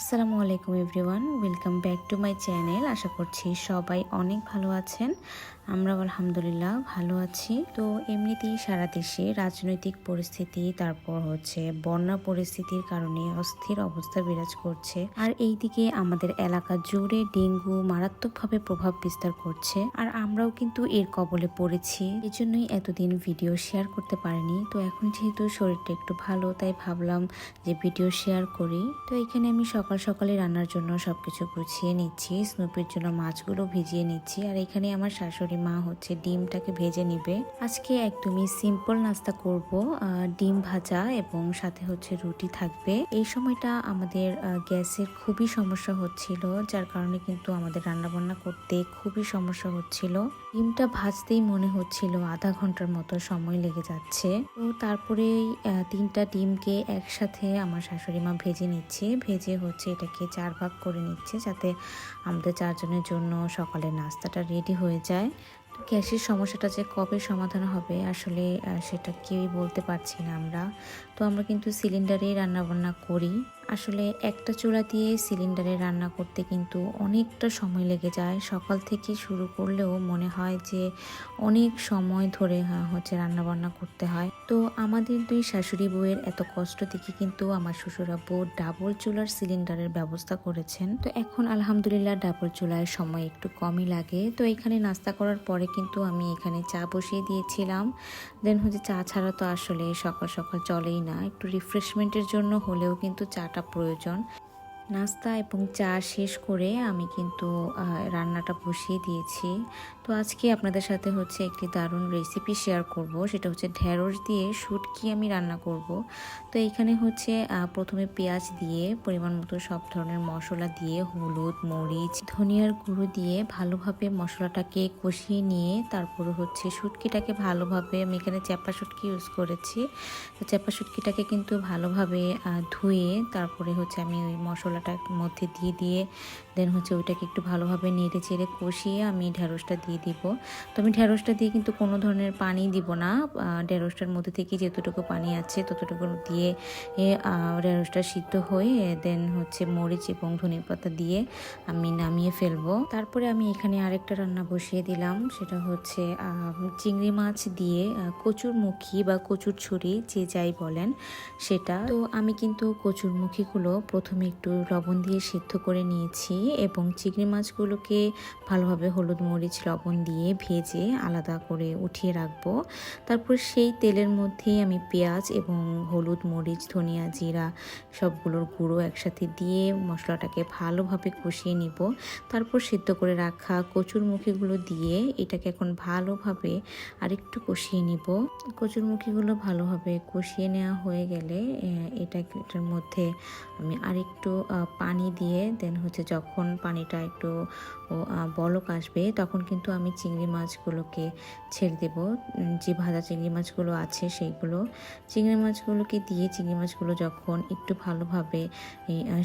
আসসালামু আলাইকুম everyone welcome back to my channel. আশা করছি সবাই অনেক ভালো আছেন। আমরাও আলহামদুলিল্লাহ ভালো আছি। তো এমনিতেই সারা দেশে রাজনৈতিক পরিস্থিতি, তারপর হচ্ছে বন্যা পরিস্থিতির কারণে অস্থির অবস্থা বিরাজ করছে। আর এইদিকে আমাদের এলাকা জুড়ে ডেঙ্গু মারাত্মকভাবে প্রভাব বিস্তার করছে। আর আমরাও কিন্তু এর কবলে পড়েছি। এজন্যই এতদিন ভিডিও শেয়ার করতে পারিনি। তো এখন যেহেতু শরীরটা একটু ভালো, তাই ভাবলাম যে ভিডিও শেয়ার করি। তো এখানে আমি সকাল সকালে রান্নার জন্য সবকিছু গুছিয়ে নিচ্ছি। স্নুপির জন্য মাছগুলো ভিজিয়ে নিচ্ছি। আর এখানে আমার শাশুড়ি মা হচ্ছে ডিমটাকে ভেজে নিবে। আজকে একদমই সিম্পল নাস্তা করব ডিম ভাজা এবং সাথে হচ্ছে রুটি থাকবে। এই সময়টা আমাদের গ্যাসের খুবই সমস্যা হচ্ছিল, যার কারণে কিন্তু আমাদের রান্না বান্না করতে খুবই সমস্যা হচ্ছিল। ডিমটা ভাজতেই মনে হচ্ছিল আধা ঘণ্টার মতো সময় লেগে যাচ্ছে। তো তারপরে তিনটা ডিমকে একসাথে আমার শাশুড়ি মা ভেজে নিচ্ছে। ভেজে হচ্ছে এটাকে চার ভাগ করে নিচ্ছে, যাতে আমাদের চারজনের জন্য সকালের নাস্তাটা রেডি হয়ে যায়। গ্যাসের সমস্যাটা যে কবে সমাধান হবে আসলে সেটা কেউই বলতে পারছি না আমরা। তো আমরা কিন্তু সিলিন্ডারেই রান্নাবান্না করি। আসলে একটা চুলা দিয়ে সিলিন্ডারে রান্না করতে কিন্তু অনেকটা সময় লেগে যায়। সকাল থেকে শুরু করলেও মনে হয় যে অনেক সময় ধরে হচ্ছে রান্নাবান্না করতে হয়। তো আমাদের দুই শাশুড়ি বউয়ের এত কষ্ট দেখে কিন্তু আমার শ্বশুরাব্বু ডাবল চুলার সিলিন্ডারের ব্যবস্থা করেছেন। তো এখন আলহামদুলিল্লাহ ডাবল চুলার সময় একটু কমই লাগে। তো এখানে নাস্তা করার পরে কিন্তু আমি এখানে চা বসিয়ে দিয়েছিলাম। দেন হচ্ছে চা ছাড়া তো আসলে সকাল সকাল চলেই না। একটু রিফ্রেশমেন্টের জন্য হলেও কিন্তু চাটা প্রয়োজন। নাস্তা এবং চা শেষ করে আমি কিন্তু রান্নাটা বসিয়ে দিয়েছি। তো আজকে আপনাদের সাথে হচ্ছে একটি দারুণ রেসিপি শেয়ার করব। সেটা হচ্ছে ঢেঁড়স দিয়ে শুটকি আমি রান্না করব। তো এইখানে হচ্ছে প্রথমে পেঁয়াজ দিয়ে পরিমাণ মতো সব ধরনের মশলা দিয়ে হলুদ, মরিচ, ধনিয়ার গুঁড়ো দিয়ে ভালোভাবে মশলাটাকে কষিয়ে নিয়ে তারপরে হচ্ছে শুটকিটাকে ভালোভাবে, আমি এখানে চ্যাপা শুটকি ইউজ করেছি। তো চ্যাপা শুটকিটাকে কিন্তু ভালোভাবে ধুয়ে তারপরে হচ্ছে আমি ওই মশলাটার মধ্যে দিয়ে দিয়ে দেন হচ্ছে ওইটাকে একটু ভালোভাবে নেড়ে চেড়ে কষিয়ে আমি ঢেঁড়সটা দিয়ে দিব। তো আমি ঢেঁড়সটা দিয়ে কিন্তু কোনো ধরনের পানি দিব না। ঢেঁড়সটার মধ্যে থেকে যতটুকু পানি আছে ততটুকু দিয়ে ঢেঁড়সটা সিদ্ধ হয়ে দেন হচ্ছে মরিচ এবং ধনে পাতা দিয়ে আমি নামিয়ে ফেলব। তারপরে আমি এখানে আরেকটা রান্না বসিয়ে দিলাম। সেটা হচ্ছে চিংড়ি মাছ দিয়ে কচুর মুখী বা কচুর ছুরি যে যাই বলেন সেটা। তো আমি কিন্তু কচুর মুখীগুলো প্রথমে একটু লবণ দিয়ে সিদ্ধ করে নিয়েছি। এবং চিংড়ি মাছগুলোকে ভালোভাবে হলুদ মরিচ, লবণ দিয়ে ভেজে আলাদা করে উঠিয়ে রাখব। তারপর সেই তেলের মধ্যেই আমি পেঁয়াজ এবং হলুদ মরিচ, ধনিয়া জিরা সবগুলোর গুঁড়ো একসাথে দিয়ে মশলাটাকে ভালোভাবে কষিয়ে নিব। তারপর সিদ্ধ করে রাখা কচুর মুখিগুলো দিয়ে এটাকে এখন ভালোভাবে আরেকটু কষিয়ে নিব। কচুর মুখিগুলো ভালোভাবে কষিয়ে নেওয়া হয়ে গেলে এটা এটার মধ্যে আমি আরেকটু পানি দিয়ে, দেন হচ্ছে যখন পানিটা একটু বলক আসবে, তখন কিন্তু আমি চিংড়ি মাছগুলোকে ছেড়ে দেব। যে ভাজা চিংড়ি মাছগুলো আছে সেইগুলো। চিংড়ি মাছগুলোকে দিয়ে চিংড়ি মাছগুলো যখন একটু ভালোভাবে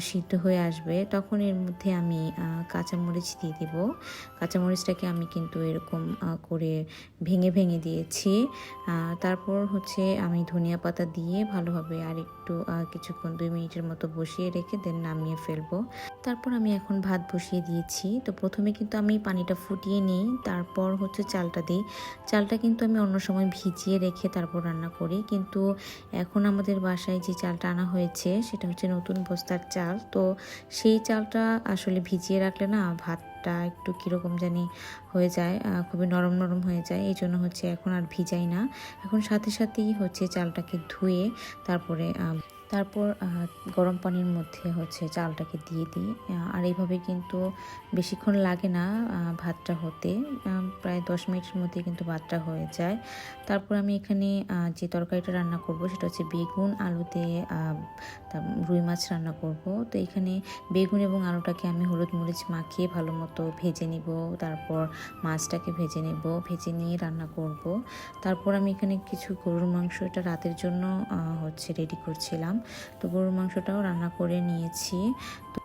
সিদ্ধ হয়ে আসবে, তখন এর মধ্যে আমি কাঁচামরিচ দিয়ে দেব। কাঁচামরিচটাকে আমি কিন্তু এরকম করে ভেঙে ভেঙে দিয়েছি। তারপর হচ্ছে আমি ধনিয়া পাতা দিয়ে ভালোভাবে আর একটু কিছুক্ষণ দুই মিনিটের মতো বসিয়ে রেখে দেন নামিয়ে ফেলব। তারপর আমি এখন ভাত বসিয়ে দিয়েছি। তো প্রথমে কিন্তু আমি পানিটা ফুটিয়ে নিই, তারপর হচ্ছে চালটা দিই। চালটা কিন্তু আমি অন্য সময় ভিজিয়ে রেখে তারপর রান্না করি। কিন্তু এখন আমাদের বাসায় যে চালটা আনা হয়েছে, সেটা হচ্ছে নতুন বস্তার চাল। তো সেই চালটা আসলে ভিজিয়ে রাখলে না ভাতটা একটু কীরকম জানি হয়ে যায় খুবই নরম নরম হয়ে যায়। এই জন্য হচ্ছে এখন আর ভিজাই না। এখন সাথে সাথেই হচ্ছে চালটাকে ধুয়ে তারপরে তারপর গরম পানির মধ্যে হচ্ছে চালটাকে দিয়ে দিই। আর এইভাবে কিন্তু বেশিক্ষণ লাগে না ভাতটা হতে। প্রায় দশ মিনিটের মধ্যে কিন্তু ভাতটা হয়ে যায়। তারপর আমি এখানে যে তরকারিটা রান্না করব সেটা হচ্ছে বেগুন, আলুতে রুই মাছ রান্না করব। তো এখানে বেগুন এবং আলুটাকে আমি হলুদ মরিচ মাখিয়ে ভালো মতো ভেজে নিব। তারপর মাছটাকে ভেজে নেব, ভেজে নিয়ে রান্না করব। তারপর আমি এখানে কিছু গরুর মাংস এটা রাতের জন্য হচ্ছে রেডি করছিলাম। তো গরুর মাংসটাও রান্না করে নিয়েছি। তো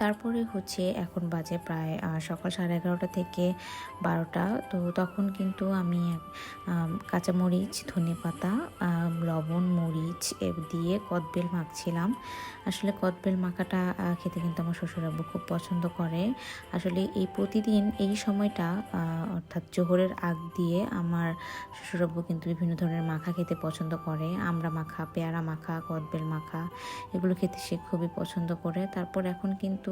তারপরে হচ্ছে এখন বাজে প্রায় সকাল সাড়ে এগারোটা থেকে বারোটা। তো তখন কিন্তু আমি কাঁচামরিচ, ধনে পাতা লবণ, মরিচ দিয়ে কদবেল মাখছিলাম। আসলে কদবেল মাখাটা খেতে কিন্তু আমার শ্বশুরাব্বু খুব পছন্দ করে। আসলে এই প্রতিদিন এই সময়টা অর্থাৎ জোহরের আগ দিয়ে আমার শ্বশুরাব্বু কিন্তু বিভিন্ন ধরনের মাখা খেতে পছন্দ করে। আমরা মাখা, পেয়ারা মাখা, কদবেল মাখা, এগুলো খেতে সে খুবই পছন্দ করে। তারপর এখন কিন্তু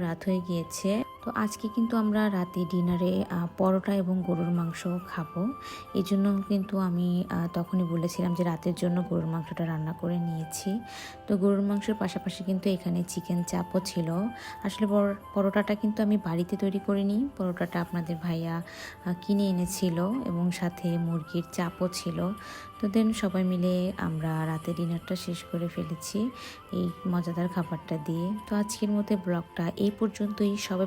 রাত হয়ে গিয়েছে তো আজকে কিন্তু আমরা রাতে ডিনারে পরোটা এবং গরুর মাংস খাব। এই জন্য কিন্তু আমি তখনই বলেছিলাম যে রাতের জন্য গরুর মাংসটা রান্না করে নিয়েছি। তো গরুর মাংসের পাশাপাশি কিন্তু এখানে চিকেন চাপও ছিল। আসলে পর- পরোটাটা কিন্তু আমি বাড়িতে তৈরি করিনি। পরোটাটা আপনাদের ভাইয়া কিনে এনেছিল এবং সাথে মুরগির চাপও ছিল। তো দেন সবাই মিলে আমরা রাতে ডিনারটা শেষ করে ফেলেছি এই মজাদার খাবারটা দিয়ে। তো আজকের মধ্যে ব্লগটা এই পর্যন্তই। সবাই